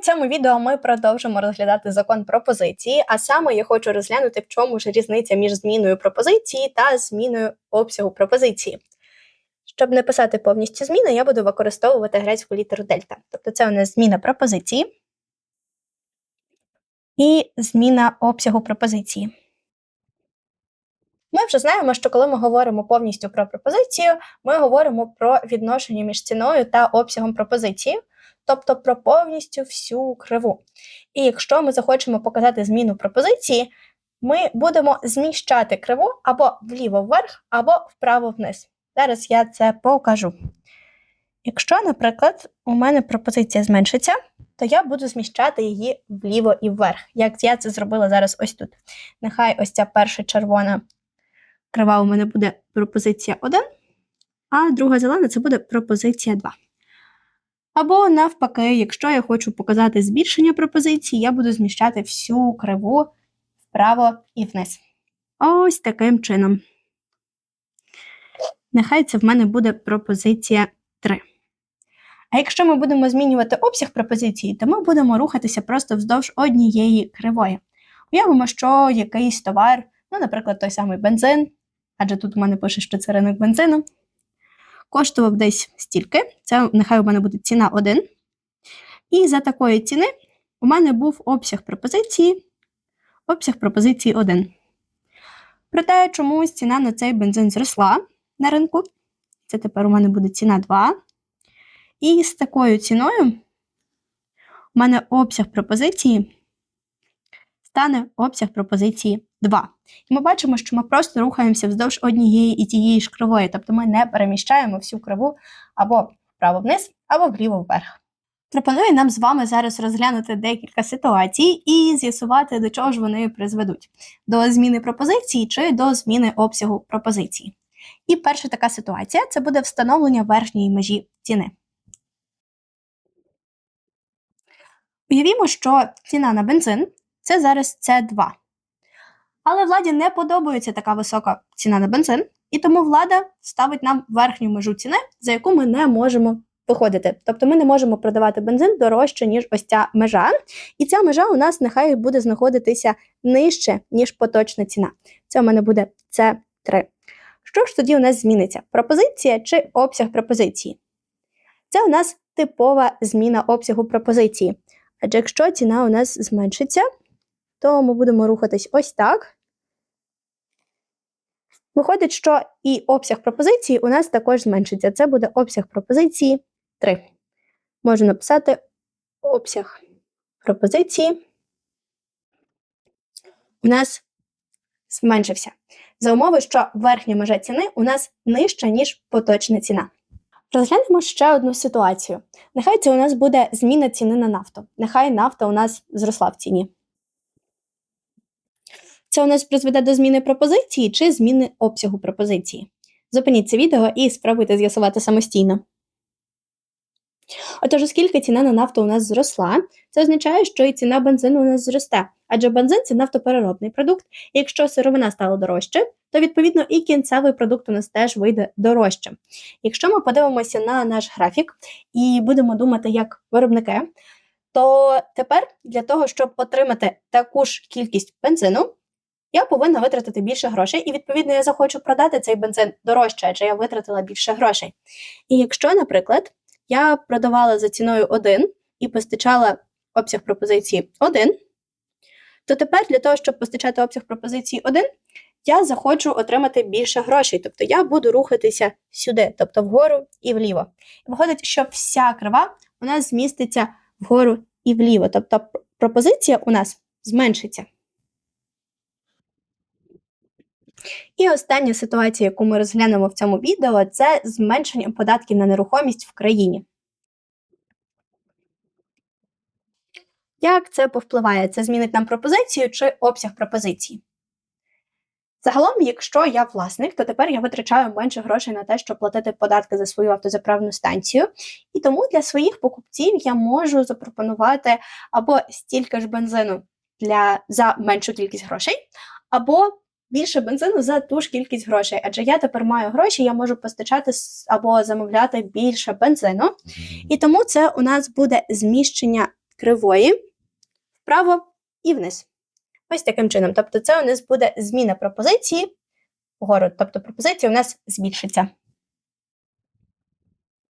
цьому відео ми продовжимо розглядати закон пропозиції, а саме я хочу розглянути, в чому ж різниця між зміною пропозиції та зміною обсягу пропозиції. Щоб не писати повністю зміни, я буду використовувати грецьку літеру дельта. Тобто це у нас зміна пропозиції і зміна обсягу пропозиції. Ми вже знаємо, що коли ми говоримо повністю про пропозицію, ми говоримо про відношення між ціною та обсягом пропозиції, тобто про повністю всю криву. І якщо ми захочемо показати зміну пропозиції, ми будемо зміщати криву або вліво вверх, або вправо вниз. Зараз я це покажу. Якщо, наприклад, у мене пропозиція зменшиться, то я буду зміщати її вліво і вверх, як я це зробила зараз ось тут. Нехай ось ця перша червона крива у мене буде пропозиція 1, а друга зелена це буде пропозиція 2. Або навпаки, якщо я хочу показати збільшення пропозиції, я буду зміщати всю криву вправо і вниз. Ось таким чином. Нехай це в мене буде пропозиція 3. А якщо ми будемо змінювати обсяг пропозиції, то ми будемо рухатися просто вздовж однієї кривої. Уявимо, що якийсь товар, ну, наприклад, той самий бензин, адже тут у мене пише, що це ринок бензину, коштував десь стільки. Це нехай у мене буде ціна 1. І за такої ціни у мене був обсяг пропозиції, обсяг пропозиції 1. Проте чомусь ціна на цей бензин зросла на ринку. Це тепер у мене буде ціна 2. І з такою ціною у мене обсяг пропозиції стане обсяг пропозиції 2. І ми бачимо, що ми просто рухаємося вздовж однієї і тієї ж кривої, тобто ми не переміщаємо всю криву або вправо вниз, або вліво вверх. Пропоную нам з вами зараз розглянути декілька ситуацій і з'ясувати, до чого ж вони призведуть: до зміни пропозиції чи до зміни обсягу пропозиції. І перша така ситуація це буде встановлення верхньої межі ціни. Уявімо, що ціна на бензин це зараз С2. Але владі не подобається така висока ціна на бензин, і тому влада ставить нам верхню межу ціни, за яку ми не можемо виходити. Тобто ми не можемо продавати бензин дорожче, ніж ось ця межа. І ця межа у нас нехай буде знаходитися нижче, ніж поточна ціна. Це у мене буде С3. Що ж тоді у нас зміниться? Пропозиція чи обсяг пропозиції? Це у нас типова зміна обсягу пропозиції. Адже якщо ціна у нас зменшиться, то ми будемо рухатись ось так. Виходить, що і обсяг пропозиції у нас також зменшиться. Це буде обсяг пропозиції 3. Можу написати обсяг пропозиції у нас зменшився. За умови, що верхня межа ціни у нас нижча, ніж поточна ціна. Розглянемо ще одну ситуацію. Нехай це у нас буде зміна ціни на нафту. Нехай нафта у нас зросла в ціні. Це у нас призведе до зміни пропозиції чи зміни обсягу пропозиції. Зупиніть це відео і спробуйте з'ясувати самостійно. Отож, оскільки ціна на нафту у нас зросла, це означає, що і ціна бензину у нас зросте, адже бензин це нафтопереробний продукт, і якщо сировина стала дорожче, то відповідно і кінцевий продукт у нас теж вийде дорожче. Якщо ми подивимося на наш графік і будемо думати як виробники, то тепер для того, щоб отримати таку ж кількість бензину, я повинна витратити більше грошей, і, відповідно, я захочу продати цей бензин дорожче, адже я витратила більше грошей. І якщо, наприклад, я продавала за ціною 1 і постачала обсяг пропозиції 1, то тепер для того, щоб постачати обсяг пропозиції 1, я захочу отримати більше грошей. Тобто я буду рухатися сюди, тобто вгору і вліво. І виходить, що вся крива у нас зміститься вгору і вліво. Тобто пропозиція у нас зменшиться. І остання ситуація, яку ми розглянемо в цьому відео, це зменшення податків на нерухомість в країні. Як це повпливає? Це змінить нам пропозицію чи обсяг пропозиції? Загалом, якщо я власник, то тепер я витрачаю менше грошей на те, щоб платити податки за свою автозаправну станцію. І тому для своїх покупців я можу запропонувати або стільки ж бензину для, за меншу кількість грошей, або більше бензину за ту ж кількість грошей. Адже я тепер маю гроші, я можу постачати або замовляти більше бензину. І тому це у нас буде зміщення кривої вправо і вниз. Ось таким чином. Тобто, це у нас буде зміна пропозиції вгору. Тобто пропозиція у нас збільшиться.